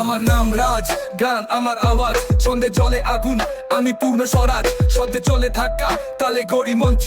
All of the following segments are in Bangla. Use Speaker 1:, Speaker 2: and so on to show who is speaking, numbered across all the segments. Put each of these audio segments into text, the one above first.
Speaker 1: আমার নাম রাজ, গান আমার আওয়াজ। সন্ধে চলে আগুন, আমি পূর্ণ স্বরাজ। সদ্যে চলে থাকা তালে গড়ি মঞ্চ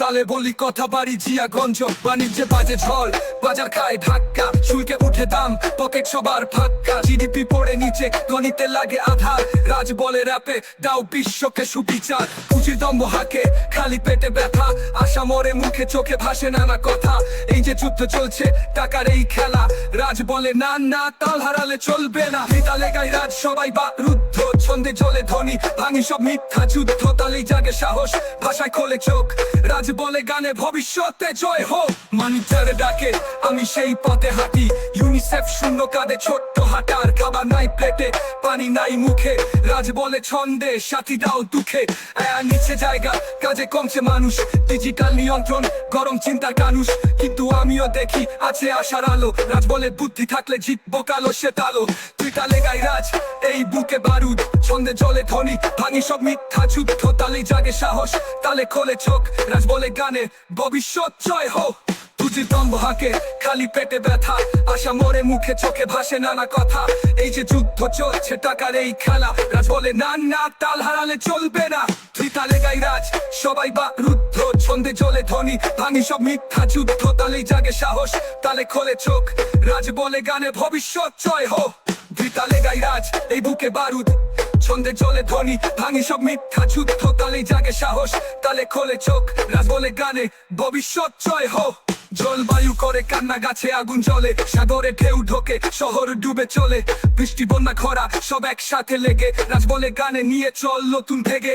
Speaker 1: তালে বলি কথা বাড়ি জিয়া গঞ্জ। বাণিজ্যে বাজে ঝড় বাজার খায় ধাক্কা শুল্কে উঠে দাম পকেট সবার ফাক্কা জিডিপি পড়ে নিচে গণিতে লাগে আধার। রাজ বলে র্যাপে দাও বিশ্বকে সুবিচার। পুঁজির দম্ভ হাকে, খালি পেটে ব্যথা। আশা মরে মুখে চোখে ভাসে নানা কথা। এই যে যুদ্ধ চলছে, টাকার এই খেলা। রাজ বলে, না না, তাল হারালে চলবে না। তালে গাই রাজ, সবাই বা রুদ্ধ। ছন্দে চলে ধ্বনি, ভাঙি সব মিথ্যা যুদ্ধ। তালেই জাগে সাহস, ভাষায় খোলে চোখ। রাজ বলে, গানে ভবিষ্যতে জয় হোক। মানুষের ডাকে আমি সেই পথে হাঁটি। ইউনিসেফ শূন্য কাঁধে ছোট্ট হাঁটার খাবার নাই প্লেটে, পানি নাই মুখে। রাজ বলে ছন্দে, সাথী দাও দুঃখে। নিচে জায়গা, কাজে কমছে মানুষ। ডিজিটাল নিয়ন্ত্রণ, গরম চিন্তার কানুষ। কিন্তু আমিও দেখি, আছে আশার আলো। রাজ বলে বুদ্ধি থাকলে জিতবো কালো সে তালো। তুই তালে গাই রাজ, এই বুকে বারুদ। ছন্দে জলে ধ্বনি, ভাঙি সব মিথ্যা যুদ্ধ। তালে জাগে সাহস, তালে খোলে চোখ। রাজ বলে গানে, ভবিষ্যৎ জয় হোক। তুজি দম্ভ হাকে, খালি পেটে ব্যথা, আশা মরে মুখে চোখে ভাসে নানা কথা। এই যে যুদ্ধ চলছে টাকার এই খেলা, রাজ বলে, না না, তাল হারালে চলবে না। তুই তালে গাই রাজ, সবাই বা রুদ্ধ, ছন্দে চলে ধ্বনি, ভাঙি সব মিথ্যা যুদ্ধ, তালেই জাগে সাহস, তালে খোলে চোখ। রাজ বলে, গানে ভবিষ্যৎ জয় হো তালে গাই রাজ, এই বুকে বারুদ ছন্দে চলে ধ্বনি, ভাঙি সব মিথ্যা যুদ্ধ, তালে জাগে সাহস, তালে খোলে চোখ, রাজ বলে গানে, ভবিষ্যৎ জয় হো। জলবায়ু করে কান্না গাছে, আগুন জ্বলে, সাগরে ঢেউ ঢোকে, শহর ডুবে চলে, বৃষ্টি, বন্যা, খরা, সব একসাথে লেগে, রাজ বলে গানে, নিয়ে চল নতুন থেকে।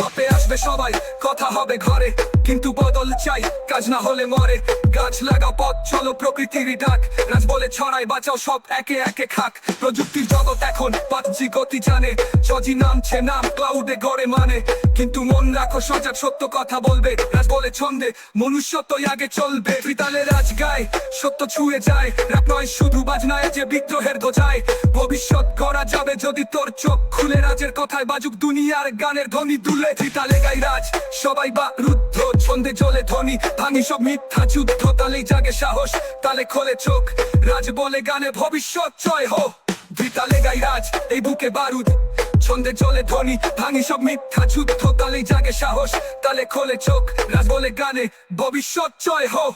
Speaker 1: কপে আসবে সবাই, কথা হবে ঘরে। কিন্তু বদল চাই, কাজ না হলে মরে। গাছ লাগা পথ, চলো প্রকৃতির ডাক। রাজ বলে ছড়াই, বাঁচাও সব একে একে খাক। প্রযুক্তির জগৎ এখন পাঁচজি গতি জানে। চজি নামছে নাম ক্লাউডে গড়ে মানে। কিন্তু মন রাখো, সজাগ, সত্য কথা বলবে। রাজ বলে ছন্দে, মনুষ্যত্বই আগে চলবে। ত্রিতালে রাজ গায়, সত্য ছুঁয়ে যায়। রাত নয় শুধু বাজনায় যে বিদ্রোহের ধ্বজায়। ভবিষ্যৎ করা যাবে যদি তোর চোখ খুলে রাজের কথায় বাজুক দুনিয়ার গানের ধ্বনি, দুলে ত্রিতালে গাই রাজ। সবাই বা রুদ্ধ, ছন্দে চলে ধ্বনি, ভাঙি সব মিথ্যা যুদ্ধ, তালেই জাগে সাহস, তালে খোলে চোখ। রাজ বলে গানে ভবিষ্যৎ জয় হো দ্বিতালে গাই রাজ, এই বুকে বারুদ। ছন্দে চলে ধ্বনি, ভাঙি সব মিথ্যা যুদ্ধ, তালেই জাগে সাহস, তালে খোলে চোখ। রাজ বলে গানে ভবিষ্যৎ জয় হো।